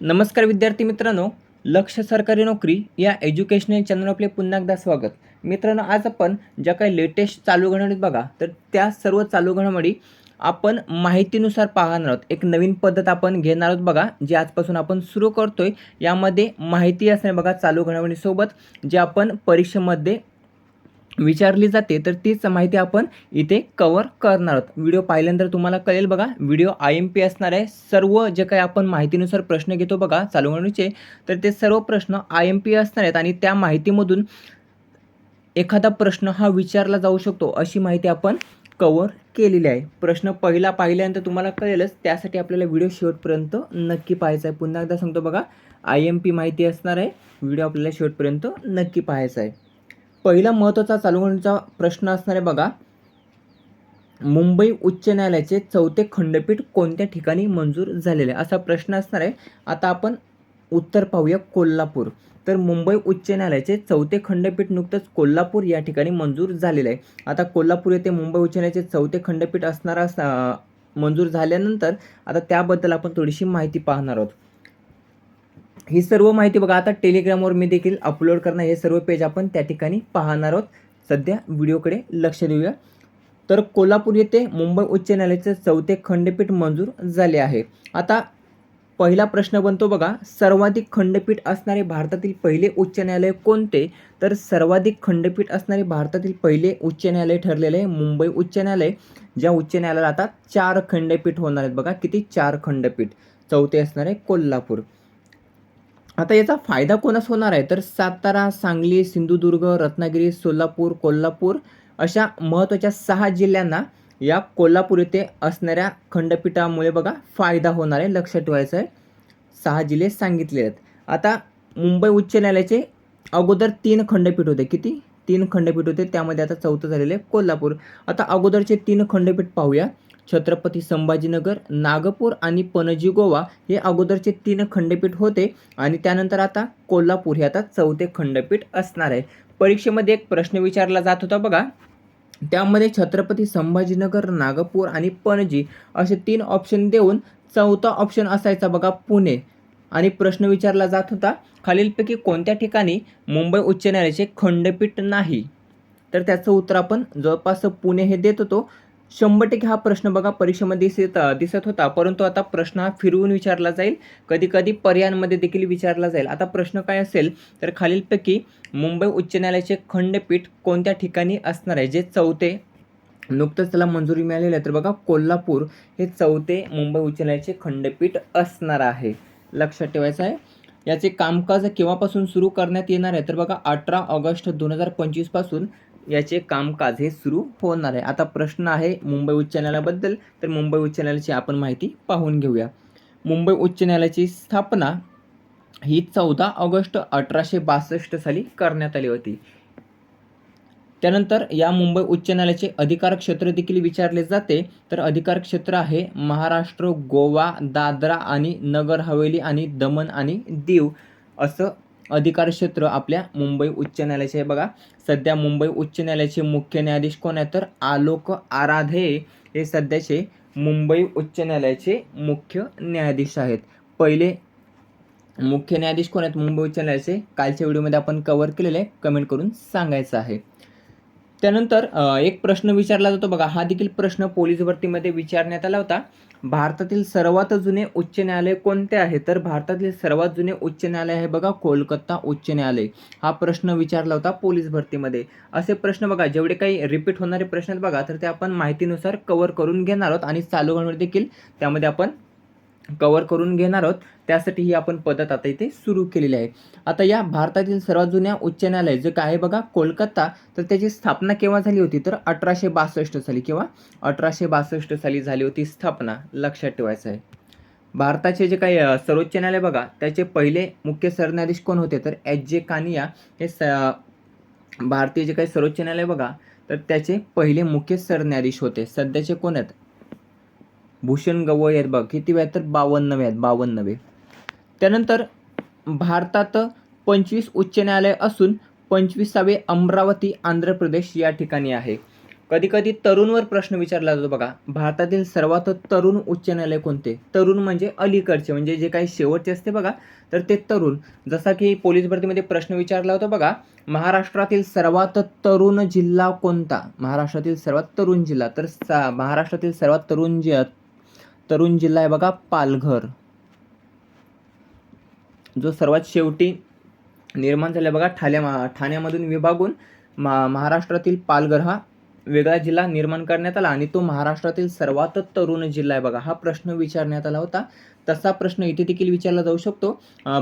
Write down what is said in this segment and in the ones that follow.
नमस्कार विद्यार्थी मित्रांनो लक्ष सरकारी नोकरी या एज्युकेशनल चॅनल आपले पुन्हा एकदा स्वागत. मित्रांनो आज आपण ज्या काही लेटेस्ट चालू घडामोडीत बघा तर त्या सर्व चालू घडामोडी आपण माहितीनुसार पाहणार आहोत. एक नवीन पद्धत आपण घेणार आहोत बघा जी आजपासून आपण सुरू करतोय. यामध्ये माहिती असणे बघा चालू घडामोडीसोबत जे आपण परीक्षेमध्ये विचारली जाते तर तीच माहिती आपण इथे कवर करणार आहोत. व्हिडिओ पाहिल्यानंतर तुम्हाला कळेल बघा व्हिडिओ आय एम पी असणार आहे. सर्व जे काही आपण माहितीनुसार प्रश्न घेतो बघा चालू घडामोडीचे तर ते सर्व प्रश्न आय एम पी असणार आहेत आणि त्या माहितीमधून एखादा प्रश्न हा विचारला जाऊ शकतो अशी माहिती आपण कवर केलेली आहे. प्रश्न पहिला पाहिल्यानंतर तुम्हाला कळेलच त्यासाठी आपल्याला व्हिडिओ शेवटपर्यंत नक्की पाहायचा आहे. पुन्हा एकदा सांगतो बघा आय एम पी माहिती असणार आहे व्हिडिओ आपल्याला शेवटपर्यंत नक्की पाहायचा आहे. पहिला महत्त्वाचा चालू घडामोडीचा प्रश्न असणार आहे बघा. मुंबई उच्च न्यायालयाचे चौथे खंडपीठ कोणत्या ठिकाणी मंजूर झालेले? आहे असा प्रश्न असणार आहे. आता आपण उत्तर पाहूया कोल्हापूर. तर मुंबई उच्च न्यायालयाचे चौथे खंडपीठ नुकतंच कोल्हापूर या ठिकाणी मंजूर झालेलं आहे. आता कोल्हापूर येथे मुंबई उच्च न्यायालयाचे चौथे खंडपीठ असणारा मंजूर झाल्यानंतर आता त्याबद्दल आपण थोडीशी माहिती पाहणार आहोत. ही सर्व माहिती बघा आता टेलिग्रामवर मी देखील अपलोड करणार हे सर्व पेज आपण त्या ठिकाणी पाहणार आहोत. सध्या व्हिडिओकडे लक्ष देऊया. तर कोल्हापूर येथे मुंबई उच्च न्यायालयाचे चौथे खंडपीठ मंजूर झाले आहे. आता पहिला प्रश्न बनतो बघा सर्वाधिक खंडपीठ असणारे भारतातील पहिले उच्च न्यायालय कोणते? तर सर्वाधिक खंडपीठ असणारे भारतातील पहिले उच्च न्यायालय ठरलेले आहे मुंबई उच्च न्यायालय ज्या उच्च न्यायालयाला आता चार खंडपीठ होणार आहेत बघा किती? चार खंडपीठ. चौथे असणारे कोल्हापूर. आता याचा फायदा कोणास होणार आहे? तर सातारा सांगली सिंधुदुर्ग रत्नागिरी सोलापूर कोल्हापूर अशा महत्त्वाच्या सहा जिल्ह्यांना या कोल्हापूर येथे असणाऱ्या खंडपीठामुळे बघा फायदा होणार आहे लक्षात ठेवायचं आहे. सहा जिल्हे सांगितले आहेत. आता मुंबई उच्च न्यायालयाचे अगोदर तीन खंडपीठ होते. किती? तीन खंडपीठ होते. त्यामध्ये आता चौथं झालेलं आहे कोल्हापूर. आता अगोदरचे तीन खंडपीठ पाहूया. छत्रपती संभाजीनगर नागपूर आणि पणजी गोवा हे अगोदरचे तीन खंडपीठ होते आणि त्यानंतर आता कोल्हापूर हे आता चौथे खंडपीठ असणार आहे. परीक्षेमध्ये एक प्रश्न विचारला जात होता बघा. त्यामध्ये छत्रपती संभाजीनगर नागपूर आणि पणजी असे तीन ऑप्शन देऊन चौथा ऑप्शन असायचा बघा पुणे. आणि प्रश्न विचारला जात होता खालीलपैकी कोणत्या ठिकाणी मुंबई उच्च न्यायालयाचे खंडपीठ नाही? तर त्याचं उत्तर आपण जवळपास पुणे हे देत होतो. शंभर टक्के हा प्रश्न बघा परीक्षेमध्ये दिसत दिसत होता परंतु आता प्रश्न हा फिरवून विचारला जाईल. कधी कधी पर्यायांमध्ये देखील विचारला जाईल. आता प्रश्न काय असेल तर खालीलपैकी मुंबई उच्च न्यायालयाचे खंडपीठ कोणत्या ठिकाणी असणार आहे? जे चौथे नुकतंच त्याला मंजुरी मिळालेली आहे तर बघा कोल्हापूर हे चौथे मुंबई उच्च न्यायालयाचे खंडपीठ असणार आहे. लक्षात ठेवायचं आहे. याचे कामकाज केव्हापासून सुरू करण्यात येणार आहे? तर बघा अठरा ऑगस्ट दोन हजार पंचवीसपासून याचे कामकाज हे सुरू होणार आहे. आता प्रश्न आहे मुंबई उच्च न्यायालयाबद्दल. तर मुंबई उच्च न्यायालयाची आपण माहिती पाहून घेऊया. मुंबई उच्च न्यायालयाची स्थापना ही चौदा ऑगस्ट अठराशे बासष्ट साली करण्यात आली होती. त्यानंतर या मुंबई उच्च न्यायालयाचे अधिकार क्षेत्र देखील विचारले जाते. तर अधिकार क्षेत्र आहे महाराष्ट्र गोवा दादरा आणि नगर हवेली आणि दमण आणि दीव असं अधिकार क्षेत्र आपल्या मुंबई उच्च न्यायालयाचे. आहे बघा सध्या मुंबई उच्च न्यायालयाचे मुख्य न्यायाधीश कोण आहेत तर आलोक आराधे हे सध्याचे मुंबई उच्च न्यायालयाचे मुख्य न्यायाधीश आहेत. पहिले मुख्य न्यायाधीश कोण आहेत? मुंबई उच्च न्यायालयाचे कालच्या व्हिडिओमध्ये आपण कवर केलेले आहे कमेंट करून सांगायचं आहे. त्यानंतर एक प्रश्न विचारला जातो. बघा हा देखील प्रश्न पोलीस भरतीमध्ये विचारण्यात आला होता. भारतातील सर्वात जुने उच्च न्यायालय कोणते आहे? तर भारतातील सर्वात जुने उच्च न्यायालय आहे बघा कोलकाता उच्च न्यायालय. हा प्रश्न विचारला होता पोलीस भरतीमध्ये. असे प्रश्न बघा जेवढे काही रिपीट होणारे प्रश्न आहेत बघा तर ते आपण माहितीनुसार कव्हर करून घेणार आहोत आणि चालू घडामोडी देखील त्यामध्ये आपण कवर करून घेणार आहोत. त्यासाठी ही आपण पद्धत आता इथे सुरू केलेली आहे. आता या भारतातील सर्वात जुन्या उच्च न्यायालय जे काय बघा कोलकाता तर त्याची स्थापना केव्हा झाली होती? तर अठराशे बासष्ट साली किंवा अठराशे बासष्ट साली झाली होती स्थापना लक्षात ठेवायचं आहे. भारताचे जे काही सर्वोच्च न्यायालय बघा त्याचे पहिले मुख्य सरन्यायाधीश कोण होते? तर एच जे कानिया हे स भारतीय जे काही सर्वोच्च न्यायालय बघा तर त्याचे पहिले मुख्य सरन्यायाधीश होते. सध्याचे कोण आहेत? भूषण गवई आहेत बघ किती वेळ तर बावन्नवे आहेत बावन्नवे त्यानंतर भारतात पंचवीस उच्च न्यायालय असून पंचवीसावे अमरावती आंध्र प्रदेश या ठिकाणी आहे. कधीकधी तरुणवर प्रश्न विचारला जातो बघा भारतातील सर्वात तरुण उच्च न्यायालय कोणते? तरुण म्हणजे अलीकडचे म्हणजे जे काही शेवटचे असते बघा तर ते तरुण. जसा की पोलीस भरतीमध्ये प्रश्न विचारला होता बघा महाराष्ट्रातील सर्वात तरुण जिल्हा कोणता? महाराष्ट्रातील सर्वात तरुण जिल्हा तर सा महाराष्ट्रातील सर्वात तरुण जे तरुण जिल्हा आहे बघा पालघर. जो सर्वात शेवटी निर्माण झाला बघा ठाण्या ठाण्यामधून विभागून मा महाराष्ट्रातील पालघर हा वेगळा जिल्हा निर्माण करण्यात आला आणि तो महाराष्ट्रातील सर्वात तरुण जिल्हा आहे बघा हा प्रश्न विचारण्यात आला होता. तसा प्रश्न इथे देखील विचारला जाऊ शकतो.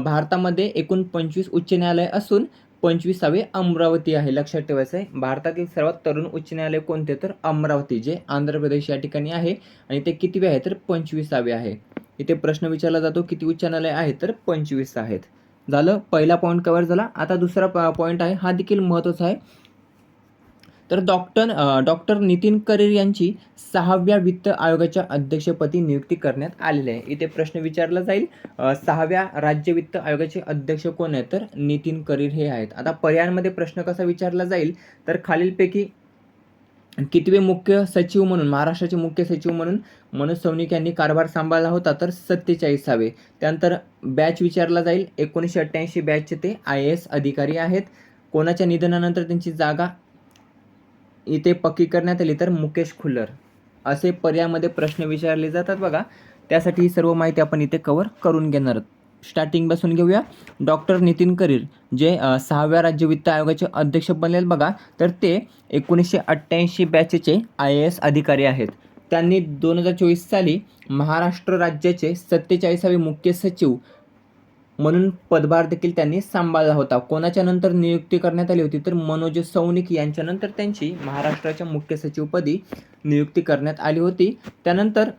भारतामध्ये एकूण पंचवीस उच्च न्यायालय असून पंचवीसावे अमरावती आहे. लक्षात ठेवायचं आहे भारतातील सर्वात तरुण उच्च न्यायालय कोणते? तर अमरावती जे आंध्र प्रदेश या ठिकाणी आहे. आणि ते कितीवे आहे? तर पंचवीसावे आहे. इथे प्रश्न विचारला जातो किती उच्च न्यायालय आहे? तर पंचवीस आहेत. झालं पहिला पॉईंट कवर झाला. आता दुसरा पॉईंट आहे. हा देखील महत्त्वाचा आहे. तर डॉक्टर डॉक्टर नितीन करीर यांची सहाव्या वित्त आयोगाच्या अध्यक्षपदी नियुक्ती करण्यात आलेली आहे. इथे प्रश्न विचारला जाईल. सहाव्या राज्य वित्त आयोगाचे अध्यक्ष कोण आहेत? तर नितीन करीर हे आहेत. आता पर्यायांमध्ये प्रश्न कसा विचारला जाईल? तर खालीलपैकी कितवे मुख्य सचिव म्हणून महाराष्ट्राचे मुख्य सचिव म्हणून मनोज सौनिक यांनी कारभार सांभाळला होता तर सत्तेचाळीसावे. त्यानंतर बॅच विचारला जाईल. एकोणीसशे अठ्ठ्याऐंशी बॅचचे ते आय ए एस अधिकारी आहेत. कोणाच्या निधनानंतर त्यांची जागा इथे पक्की करण्यात आली तर मुकेश खुल्लर. असे पर्यायामध्ये प्रश्न विचारले जातात बघा. त्यासाठी ही सर्व माहिती आपण इथे कवर करून घेणार आहोत. स्टार्टिंग घेऊया. डॉक्टर नितीन करीर जे सहाव्या राज्य वित्त आयोगाचे अध्यक्ष बनलेत बघा तर ते एकोणीसशे अठ्ठ्याऐंशी बॅचेचे आय ए एस अधिकारी आहेत. त्यांनी दोन हजार चोवीस साली महाराष्ट्र राज्याचे सत्तेचाळीसावे मुख्य सचिव म्हणून पदभार देखील त्यांनी सांभाळला होता. कोणाच्या नंतर नियुक्ती करण्यात आली होती तर मनोज सौनिक यांच्यानंतर त्यांची महाराष्ट्राच्या मुख्य सचिवपदी नियुक्ती करण्यात आली होती. त्यानंतर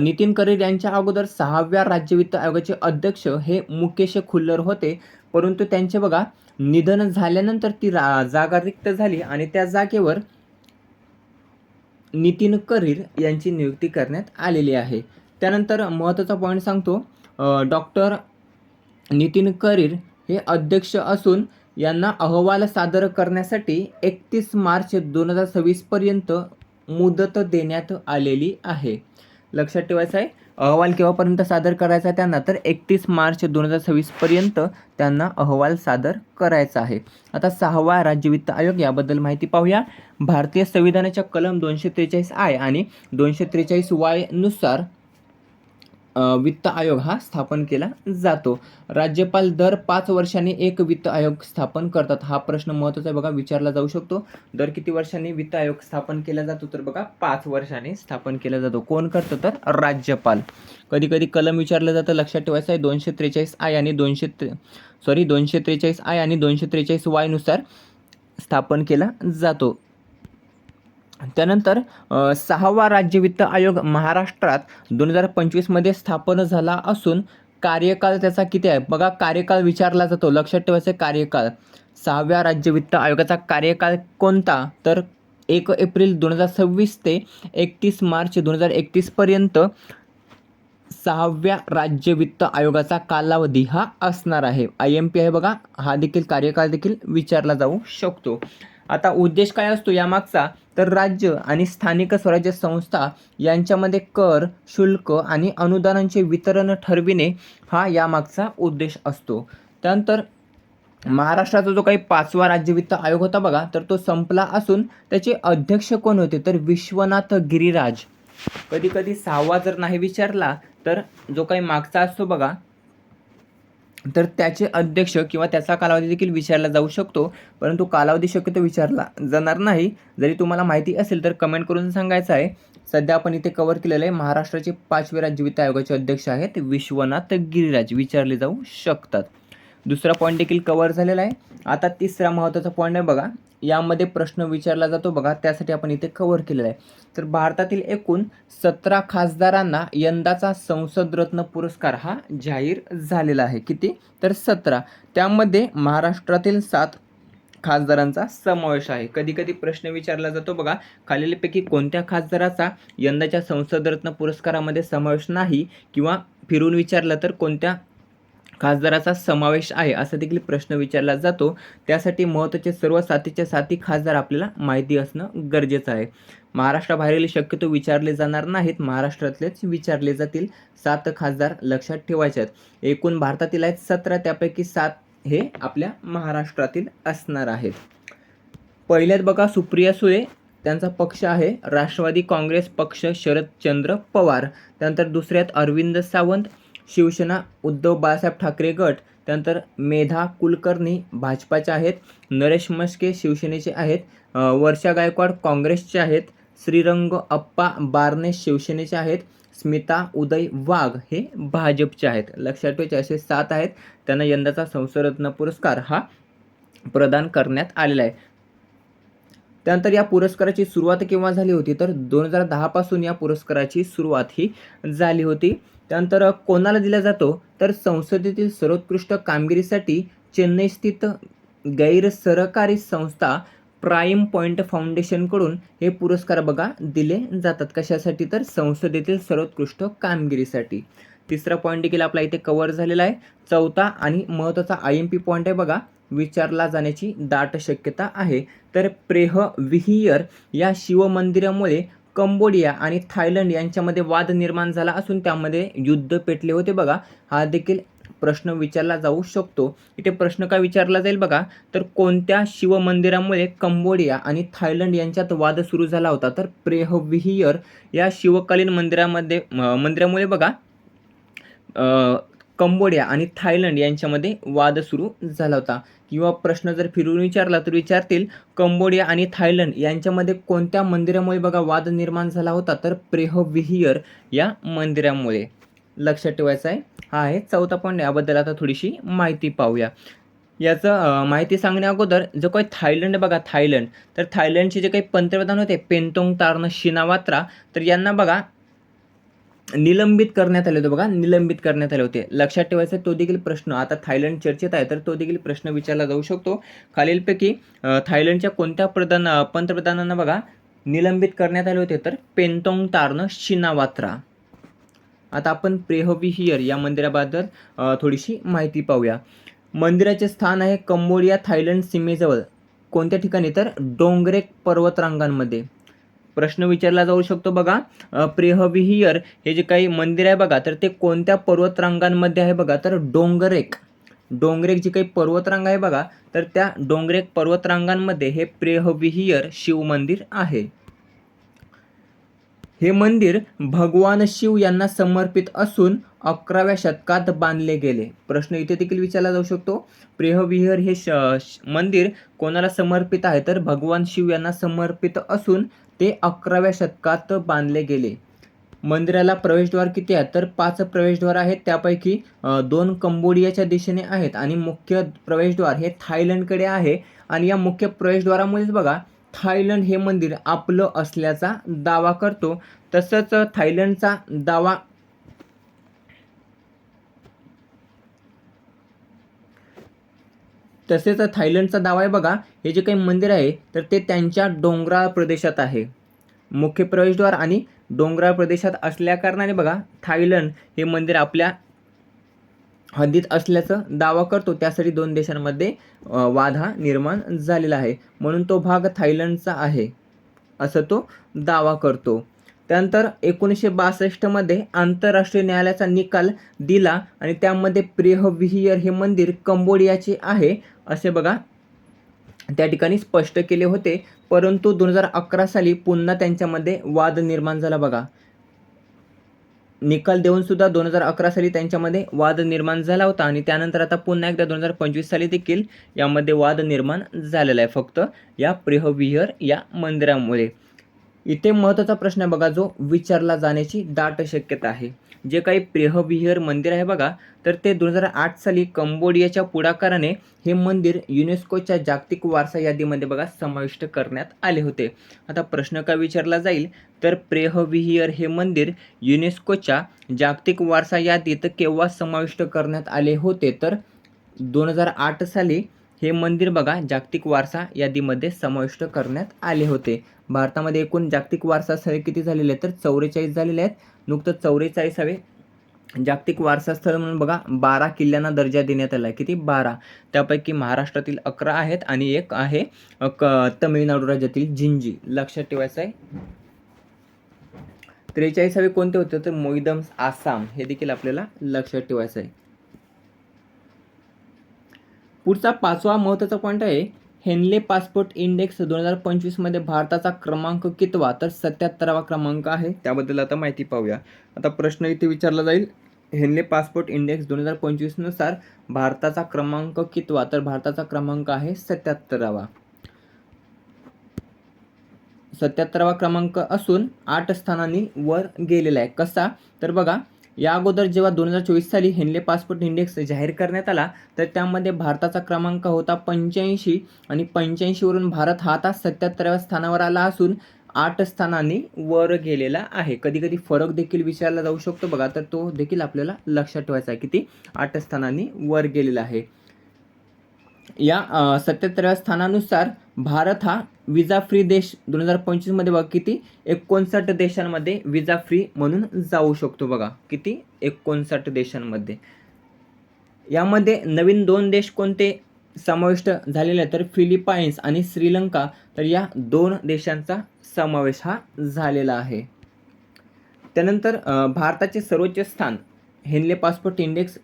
नितीन करीर यांच्या अगोदर सहाव्या राज्य वित्त आयोगाचे अध्यक्ष हे मुकेश खुल्लर होते. परंतु त्यांचे बघा निधन झाल्यानंतर ती रा जागा रिक्त झाली आणि त्या जागेवर नितीन करीर यांची नियुक्ती करण्यात आलेली आहे. त्यानंतर महत्त्वाचा पॉईंट सांगतो डॉक्टर नितीन करीर हे अध्यक्ष असून यांना अहवाल सादर करण्यासाठी एकतीस मार्च दोन हजार सव्वीसपर्यंत मुदत देण्यात आलेली आहे. लक्षात ठेवायचं आहे अहवाल केव्हापर्यंत सादर करायचा आहे त्यांना? तर एकतीस मार्च दोन हजार सव्वीसपर्यंत त्यांना अहवाल सादर करायचा आहे. आता सहावा राज्य वित्त आयोग याबद्दल माहिती पाहूया. भारतीय संविधानाच्या कलम दोनशे त्रेचाळीस आय आणि दोनशे त्रेचाळीस वायनुसार वित्त आयोग हा स्थापन केला जातो. राज्यपाल दर पाच वर्षांनी एक वित्त आयोग स्थापन करतात. हा प्रश्न महत्त्वाचा आहे बघा विचारला जाऊ शकतो. दर किती वर्षांनी वित्त आयोग स्थापन केला जातो? तर बघा पाच वर्षांनी स्थापन केला जातो. कोण करतं तर? राज्यपाल. कधी कधी कलम विचारलं जातं लक्षात ठेवायचं आहे दोनशे त्रेचाळीस आय आणि दोनशे त्रे सॉरी दोनशे त्रेचाळीस आय आणि दोनशे त्रेचाळीस वायनुसार स्थापन केला जातो. त्यानंतर सहावा राज्य वित्त आयोग महाराष्ट्रात दोन हजार पंचवीसमध्ये स्थापन झाला असून कार्यकाळ त्याचा किती आहे? बघा कार्यकाळ विचारला जातो. लक्षात ठेवायचं कार्यकाळ. सहाव्या राज्य वित्त आयोगाचा कार्यकाळ कोणता? तर एक एप्रिल दोन हजार सव्वीस ते एकतीस मार्च दोन हजार एकतीसपर्यंत सहाव्या राज्य वित्त आयोगाचा कालावधी हा असणार आहे. आय एम पी आहे बघा. हा देखील कार्यकाळ देखील विचारला जाऊ शकतो. आता उद्देश काय असतो यामागचा? तर राज्य आणि स्थानिक स्वराज्य संस्था यांच्यामध्ये कर शुल्क आणि अनुदानांचे वितरण ठरविणे हा यामागचा उद्देश असतो. त्यानंतर महाराष्ट्राचा जो काही पाचवा राज्य वित्त आयोग होता बघा तर तो संपला असून त्याचे अध्यक्ष कोण होते? तर विश्वनाथ गिरिराज. कधी कधी सहावा जर नाही विचारला तर जो काही मागचा असतो बघा तर त्याचे अध्यक्ष किंवा त्याचा कालावधी देखील विचारला जाऊ शकतो परंतु कालावधी शक्यतो विचारला जाणार नाही. जरी तुम्हाला माहिती असेल तर कमेंट करून सांगायचं आहे. सध्या आपण इथे कव्हर केलेलं आहे. महाराष्ट्राचे पाचवे राज्य वित्त आयोगाचे अध्यक्ष आहेत विश्वनाथ गिरिराज. विचारले जाऊ शकतात. दुसरा पॉईंट देखील कव्हर झालेला आहे. आता तिसरा महत्त्वाचा पॉईंट आहे बघा. यामध्ये प्रश्न विचारला जातो. बघा त्यासाठी आपण इथे कव्हर केलेला आहे. तर भारतातील एकूण सतरा खासदारांना यंदाचा संसद रत्न पुरस्कार हा जाहीर झालेला आहे. किती? तर सतरा. त्यामध्ये महाराष्ट्रातील सात खासदारांचा समावेश आहे. कधी कधी प्रश्न विचारला जातो. बघा खालीलपैकी कोणत्या खासदाराचा यंदाच्या संसद रत्न पुरस्कारामध्ये समावेश नाही किंवा फिरून विचारलं तर कोणत्या खासदाराचा समावेश आहे असा देखील प्रश्न विचारला जातो. त्यासाठी महत्त्वाचे सर्व साथीच्या साथी खासदार आपल्याला माहिती असणं गरजेचं आहे. महाराष्ट्राबाहेरील शक्यतो विचारले जाणार नाहीत. महाराष्ट्रातलेच विचारले जातील. सात खासदार लक्षात ठेवायचे आहेत. एकूण भारतातील आहेत सतरा. त्यापैकी सात हे आपल्या महाराष्ट्रातील असणार आहेत. पहिल्यात बघा सुप्रिया सुळे. त्यांचा पक्ष आहे. राष्ट्रवादी काँग्रेस पक्ष शरदचंद्र पवार. त्यानंतर दुसऱ्यात अरविंद सावंत. शिवसेना उद्धव बाळासाहेब ठाकरे गट त्यानंतर मेधा कुलकर्णी भाजपाचे आहेत नरेश मस्के शिवसेनेचे आहेत वर्षा गायकवाड काँग्रेसचे आहेत श्रीरंग अप्पा बारणे शिवसेनेचे आहेत स्मिता उदय वाघ हे भाजपचे आहेत. लक्षात ठेवायचे असे सात आहेत. त्यांना यंदाचा संसदरत्न पुरस्कार हा प्रदान करण्यात आलेला आहे. त्यानंतर या पुरस्काराची सुरुवात केव्हा झाली होती? तर दोन हजार दहापासून या पुरस्काराची सुरुवात ही झाली होती. त्यानंतर कोणाला दिला जातो? तर संसदेतील सर्वोत्कृष्ट कामगिरीसाठी चेन्नई स्थित गैर सरकारी संस्था प्राईम पॉईंट फाउंडेशनकडून हे पुरस्कार बघा दिले जातात. कशासाठी? तर संसदेतील सर्वोत्कृष्ट कामगिरीसाठी. तिसरा पॉईंट देखील आपला इथे कव्हर झालेला आहे. चौथा आणि महत्त्वाचा आय एम पी पॉईंट आहे बघा. विचारला जाण्याची दाट शक्यता आहे. तर प्रेह विहियर या शिवमंदिरामुळे कंबोडिया आणि थायलंड यांच्यामध्ये वाद निर्माण झाला असून त्यामध्ये युद्ध पेटले होते बघा. हा देखील प्रश्न विचारला जाऊ शकतो. इथे प्रश्न काय विचारला जाईल बघा? तर कोणत्या शिवमंदिरामुळे कंबोडिया आणि थायलंड यांच्यात वाद सुरू झाला होता? तर प्रेह विहियर या शिवकालीन मंदिरामध्ये म- मंदिरामुळे बघा. कंबोडिया आणि थायलंड यांच्यामध्ये वाद सुरू झाला होता. किंवा प्रश्न जर फिरून विचारला तर विचारतील कंबोडिया आणि थायलंड यांच्यामध्ये कोणत्या मंदिरामुळे बघा वाद निर्माण झाला होता? तर प्रेह विहियर या मंदिरामुळे. लक्षात ठेवायचं आहे हा आहे चौथा पॉईंट. याबद्दल आता थोडीशी माहिती पाहूया. याचं माहिती सांगण्या अगोदर जो काही थायलंड बघा थायलंड तर थायलंडचे जे काही पंतप्रधान होते पेंतोंग तारन शिनावात्रा तर यांना बघा निलंबित करण्यात आले होते बघा निलंबित करण्यात आले होते. लक्षात ठेवायचं तो देखील प्रश्न. आता थायलंड चर्चेत आहे तर तो देखील प्रश्न विचारला जाऊ शकतो. खालीलपैकी थायलंडच्या कोणत्या प्रधान पंतप्रधानांना बघा निलंबित करण्यात आले होते तर पेंतोंग तारनं शिनावात्रा. आता आपण प्रेहविहियर या मंदिराबद्दल थोडीशी माहिती पाहूया. मंदिराचे स्थान आहे कंबोडिया थायलंड सीमेजवळ. कोणत्या ठिकाणी? तर डोंगरेक पर्वतरांगांमध्ये. प्रश्न विचारला जाऊ शकतो बघा. प्रेहविहियर हे जे काही मंदिर आहे बघा तर ते कोणत्या पर्वतरांगांमध्ये आहे बघा? तर डोंगरेक. डोंगरेक जी काही पर्वतरांग आहे बघा तर त्या डोंगरेक पर्वतरांगांमध्ये हे प्रेहविहियर शिव मंदिर आहे. हे मंदिर भगवान शिव यांना समर्पित असून अकराव्या शतकात बांधले गेले. प्रश्न इथे देखील विचारला जाऊ शकतो. प्रेहविहर हे श- मंदिर कोणाला समर्पित आहे? तर भगवान शिव यांना समर्पित असून ते अकराव्या शतकात बांधले गेले. मंदिराला प्रवेशद्वार किती आहेत? तर पाच प्रवेशद्वार आहेत. त्यापैकी दोन कंबोडियाच्या दिशेने आहेत आणि मुख्य प्रवेशद्वार हे थायलंडकडे आहे. आणि या मुख्य प्रवेशद्वारामुळेच बघा थायलंड हे मंदिर आपलं असल्याचा दावा करतो. तसंच थायलंडचा दावा तसेच थायलंडचा दावा आहे बघा हे जे काही मंदिर आहे तर ते त्यांच्या डोंगराळ प्रदेशात आहे. मुख्य प्रवेशद्वार आणि डोंगराळ प्रदेशात असल्याकारणाने बघा थायलंड हे मंदिर आपल्या हद्दीत असल्याचं दावा करतो. त्यासाठी दोन देशांमध्ये वाद हा निर्माण झालेला आहे. म्हणून तो भाग थायलंडचा आहे असं तो दावा करतो. त्यानंतर एकोणीसशे बासष्टमध्ये आंतरराष्ट्रीय न्यायालयाचा निकाल दिला आणि त्यामध्ये प्रेहविहियर हे मंदिर कंबोडियाचे आहे असे बघा. त्या ठिकाणी स्पष्ट केले होते. परंतु दोन हजार अकरा साली पुन्हा त्यांच्यामध्ये वाद निर्माण झाला बघा. निकाल देऊन सुद्धा दोन हजार अकरा साली त्यांच्यामध्ये वाद निर्माण झाला होता आणि त्यानंतर आता पुन्हा एकदा दोन हजार पंचवीस साली देखील यामध्ये वाद निर्माण झालेला आहे फक्त या प्रेहविहर या मंदिरामुळे. इथे महत्त्वाचा प्रश्न आहे बघा जो विचारला जाण्याची दाट शक्यता आहे. जे काही प्रेहविहर मंदिर आहे बघा तर ते दोन हजार आठ साली कंबोडियाच्या पुढाकाराने हे मंदिर युनेस्कोच्या जागतिक वारसा यादीमध्ये बघा समाविष्ट करण्यात आले होते. आता प्रश्न का विचारला जाईल? तर प्रेहविहियर हे मंदिर युनेस्कोच्या जागतिक वारसा यादीत केव्हा समाविष्ट करण्यात आले होते? तर दोन हजार आठ साली हे मंदिर बघा जागतिक वारसा यादीमध्ये समाविष्ट करण्यात आले होते. भारतामध्ये एकूण जागतिक वारसा स्थळे किती झालेले आहेत? तर चौवेचाळीस झालेले आहेत. नुकतंच चौवेचाळीसावे जागतिक वारसास्थळ म्हणून बघा बारा किल्ल्यांना दर्जा देण्यात आला आहे किती? बारा. त्यापैकी महाराष्ट्रातील अकरा आहेत आणि एक आहे क तमिळनाडू राज्यातील जिंजी लक्षात ठेवायचं आहे त्रेचाळीसावे कोणते होते? तर मोईदम्स आसाम. हे देखील आपल्याला लक्षात ठेवायचं आहे पुढचा पाचवा महत्त्वाचा पॉईंट आहे हेनले पासपोर्ट इंडेक्स दोन हजार पंचवीसमध्ये भारताचा क्रमांक कितवा? तर सत्याहत्तरावा क्रमांक आहे. त्याबद्दल आता माहिती पाहूया. आता प्रश्न इथे विचारला जाईल. हेनले पासपोर्ट इंडेक्स दोन हजार पंचवीसनुसार भारताचा क्रमांक कितवा? तर भारताचा क्रमांक आहे सत्याहत्तरावा. सत्याहत्तरावा क्रमांक असून आठ स्थानांनी वर गेलेला आहे. कसा? तर बघा या अगोदर जेव्हा दोन हजार चोवीस साली हेनले पासपोर्ट इंडेक्स जाहीर करण्यात आला तर त्यामध्ये भारताचा क्रमांक होता पंच्याऐंशी आणि पंच्याऐंशीवरून भारत हा आता सत्याहत्तराव्या स्थानावर आला असून आठ स्थानांनी वर गेलेला आहे. कधी कधी फरक देखील विचारला जाऊ शकतो बघा तर तो देखील आपल्याला लक्षात ठेवायचा आहे किती आठ स्थानांनी वर गेलेला आहे. या सत्याहत्तराव्या स्थानानुसार भारत हा विजा फ्री देश. दोन हजार पंचवीसमध्ये बघा किती? एकोणसाठ देशांमध्ये विजा फ्री म्हणून जाऊ शकतो बघा. किती? एकोणसाठ देशांमध्ये. यामध्ये नवीन दोन देश कोणते समाविष्ट झालेले तर फिलिपाईन्स आणि श्रीलंका. तर या दोन देशांचा समावेश हा झालेला आहे. त्यानंतर भारताचे सर्वोच्च स्थान हेनले पासपोर्ट इंडेक्स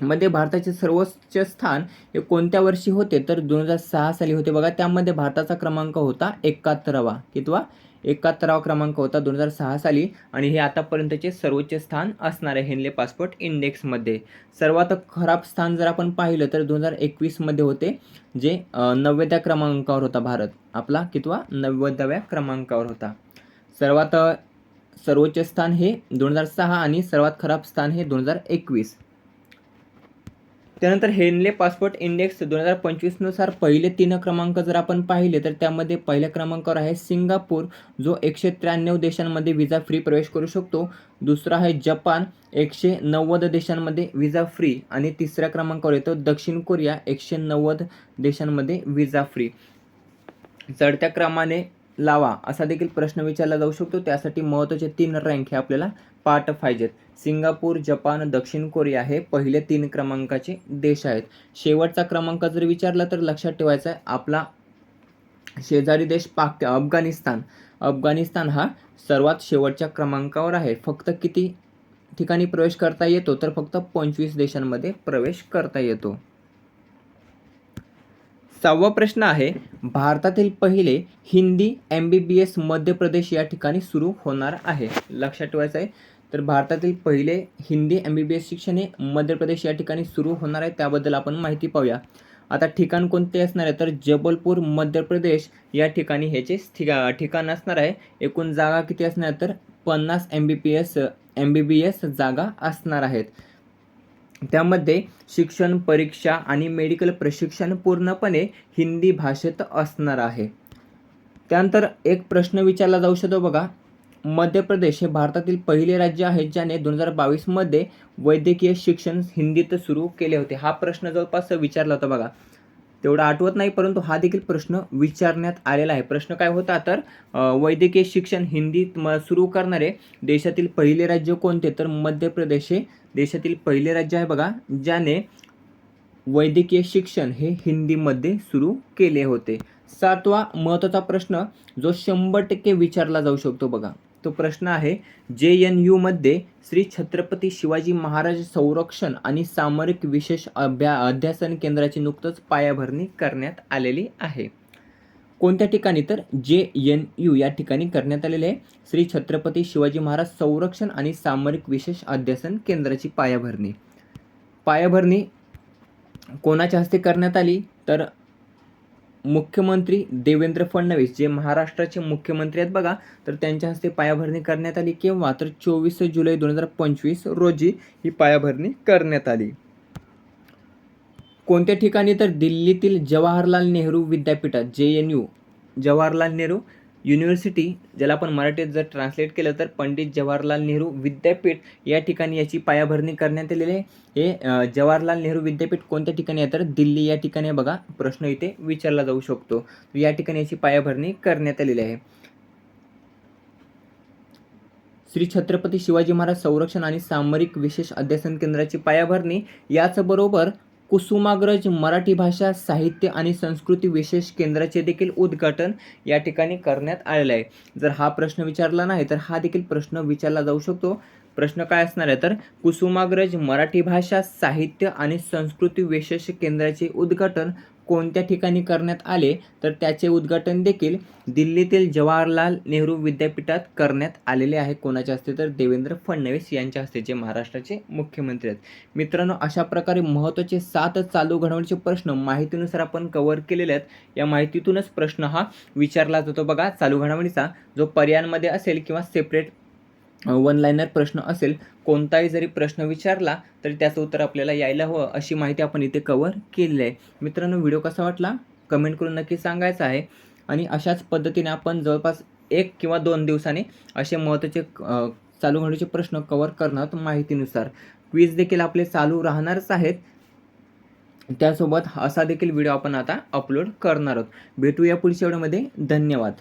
मध्ये भारताचे सर्वोच्च स्थान हे कोणत्या वर्षी होते? तर दोन हजार सहा साली होते बघा. त्यामध्ये भारताचा क्रमांक होता एकाहत्तरावा. कितवा? एकाहत्तरावा क्रमांक होता दोन हजार सहा साली. आणि हे आतापर्यंतचे सर्वोच्च स्थान असणार आहे हेनले पासपोर्ट इंडेक्समध्ये. सर्वात खराब स्थान जर आपण पाहिलं तर दोन हजार एकवीसमध्ये होते जे नव्वद्या क्रमांकावर होता भारत. आपला कितवा? नव्वदाव्या क्रमांकावर होता. सर्वात सर्वोच्च स्थान हे दोन हजार सहा आणि सर्वात खराब स्थान हे दोन हजार एकवीस. त्यानंतर हेनले पासपोर्ट इंडेक्स दोन हजार पंचवीसनुसार पहिले तीन क्रमांक जर आपण पाहिले तर त्यामध्ये पहिल्या क्रमांकावर आहे सिंगापूर जो एकशे त्र्याण्णव देशांमध्ये विजा फ्री प्रवेश करू शकतो. दुसरा आहे जपान एकशे नव्वद देशांमध्ये विजा फ्री आणि तिसऱ्या क्रमांकावर येतो दक्षिण कोरिया एकशे नव्वद देशांमध्ये विजा फ्री चढत्या क्रमाने लावा असा देखील प्रश्न विचारला जाऊ शकतो. त्यासाठी महत्त्वाचे तीन रँक हे आपल्याला पाठ पाहिजेत. सिंगापूर जपान दक्षिण कोरिया हे पहिले तीन क्रमांकाचे देश आहेत. शेवटचा क्रमांक जर विचारला तर लक्षात ठेवायचा आहे आपला शेजारी देश पाक अफगाणिस्तान. अफगाणिस्तान हा सर्वात शेवटच्या क्रमांकावर आहे. फक्त किती ठिकाणी प्रवेश करता येतो? तर फक्त पंचवीस देशांमध्ये प्रवेश करता येतो. सहावा प्रश्न आहे भारतातील पहिले Hindi M B B S Madhya Pradesh या ठिकाणी सुरू होणार आहे. लक्षात ठेवायचं आहे तर भारतातील पहिले Hindi M B B S शिक्षण हे मध्य प्रदेश या ठिकाणी सुरू होणार आहे त्याबद्दल आपण माहिती पाहूया. आता ठिकाण कोणते असणार आहे? तर जबलपूर मध्य प्रदेश या ठिकाणी ह्याचे ठिका ठिकाण असणार आहे. एकूण जागा किती असणार? आहे तर पन्नास M B P S M B B S जागा असणार आहेत. त्यामध्ये शिक्षण परीक्षा आणि मेडिकल प्रशिक्षण पूर्णपणे हिंदी भाषेत असणार आहे. त्यानंतर एक प्रश्न विचारला जाऊ शकतो बघा. मध्य प्रदेश हे भारतातील पहिले राज्य आहे ज्याने दोन हजार बावीसमध्ये वैद्यकीय शिक्षण हिंदीत सुरू केले होते. हा प्रश्न जवळपास विचारला होता बघा. तेवढा आठवत नाही परंतु हा देखील प्रश्न विचारण्यात आलेला आहे. प्रश्न काय होता तर वैद्यकीय शिक्षण हिंदीत म सुरू करणारे देशातील पहिले राज्य कोणते? तर मध्य प्रदेश हे देशातील पहिले राज्य आहे बघा ज्याने वैद्यकीय शिक्षण हे हिंदीमध्ये सुरू केले होते. सातवा महत्त्वाचा प्रश्न जो शंभर टक्के विचारला जाऊ शकतो बघा. तो प्रश्न आहे जे एन यूमध्ये श्री छत्रपती शिवाजी महाराज संरक्षण आणि सामरिक विशेष अभ्या अध्यासन केंद्राची नुकतंच पायाभरणी करण्यात आलेली आहे. कोणत्या ठिकाणी तर? जे एन यू या ठिकाणी करण्यात आलेले आहे. श्री छत्रपती शिवाजी महाराज संरक्षण आणि सामरिक विशेष अध्यासन केंद्राची पायाभरणी. पायाभरणी कोणाच्या हस्ते करण्यात आली? तर मुख्यमंत्री देवेंद्र फडणवीस जे महाराष्ट्राचे मुख्यमंत्री आहेत बघा तर त्यांच्या हस्ते पायाभरणी करण्यात आली केव्हा? तर चोवीस जुलै दोन हजार पंचवीस रोजी ही पायाभरणी करण्यात आली. कोणत्या ठिकाणी? तर दिल्लीतील जवाहरलाल नेहरू विद्यापीठात J N U Jawaharlal Nehru University ज्याला आपण मराठीत जर ट्रान्सलेट केलं तर पंडित जवाहरलाल नेहरू विद्यापीठ या ठिकाणी याची पायाभरणी करण्यात आलेली आहे. हे जवाहरलाल नेहरू विद्यापीठ कोणत्या ठिकाणी आहे? तर दिल्ली या ठिकाणी बघा. प्रश्न इथे विचारला जाऊ शकतो. या ठिकाणी याची पायाभरणी करण्यात आलेली आहे. श्री छत्रपती शिवाजी महाराज संरक्षण आणि सामरिक विशेष अध्यासन केंद्राची पायाभरणी याचबरोबर कुसुमाग्रज मराठी भाषा साहित्य आणि संस्कृती विशेष केंद्राचे देखील उद्घाटन या ठिकाणी करण्यात आलेलं आहे. जर हा प्रश्न विचारला नाही तर हा देखील प्रश्न विचारला जाऊ शकतो. प्रश्न काय असणार आहे? तर कुसुमाग्रज मराठी भाषा साहित्य आणि संस्कृती विशेष केंद्राचे उद्घाटन कोणत्या ठिकाणी करण्यात आले तर त्याचे उद्घाटन देखील दिल्लीतील जवाहरलाल नेहरू विद्यापीठात करण्यात आलेले आहे. कोणाच्या हस्ते? तर देवेंद्र फडणवीस यांच्या हस्ते जे महाराष्ट्राचे मुख्यमंत्री आहेत. मित्रांनो अशा प्रकारे महत्त्वाचे सात चालू घडामोडीचे प्रश्न माहितीनुसार आपण कव्हर केलेले आहेत. या माहितीतूनच प्रश्न हा विचारला जातो. बघा चालू घडामोडीचा जो पर्यायांमध्ये असेल किंवा सेपरेट वन लाईनर प्रश्न असेल कोणताही जरी प्रश्न विचारला तरी त्याचं उत्तर आपल्याला यायला हवं अशी माहिती आपण इथे कवर केलेली आहे. मित्रांनो व्हिडिओ कसा वाटला? कमेंट करून नक्की सांगायचं आहे. आणि अशाच पद्धतीने आपण जवळपास एक किंवा दोन दिवसांनी असे महत्त्वाचे चालू घडीचे प्रश्न कवर करणार आहोत माहितीनुसार. क्विज देखील आपले चालू राहणारच आहेत. त्यासोबत असा देखील व्हिडिओ आपण आता अपलोड करणार आहोत. भेटूया पुढच्या व्हिडिओमध्ये धन्यवाद.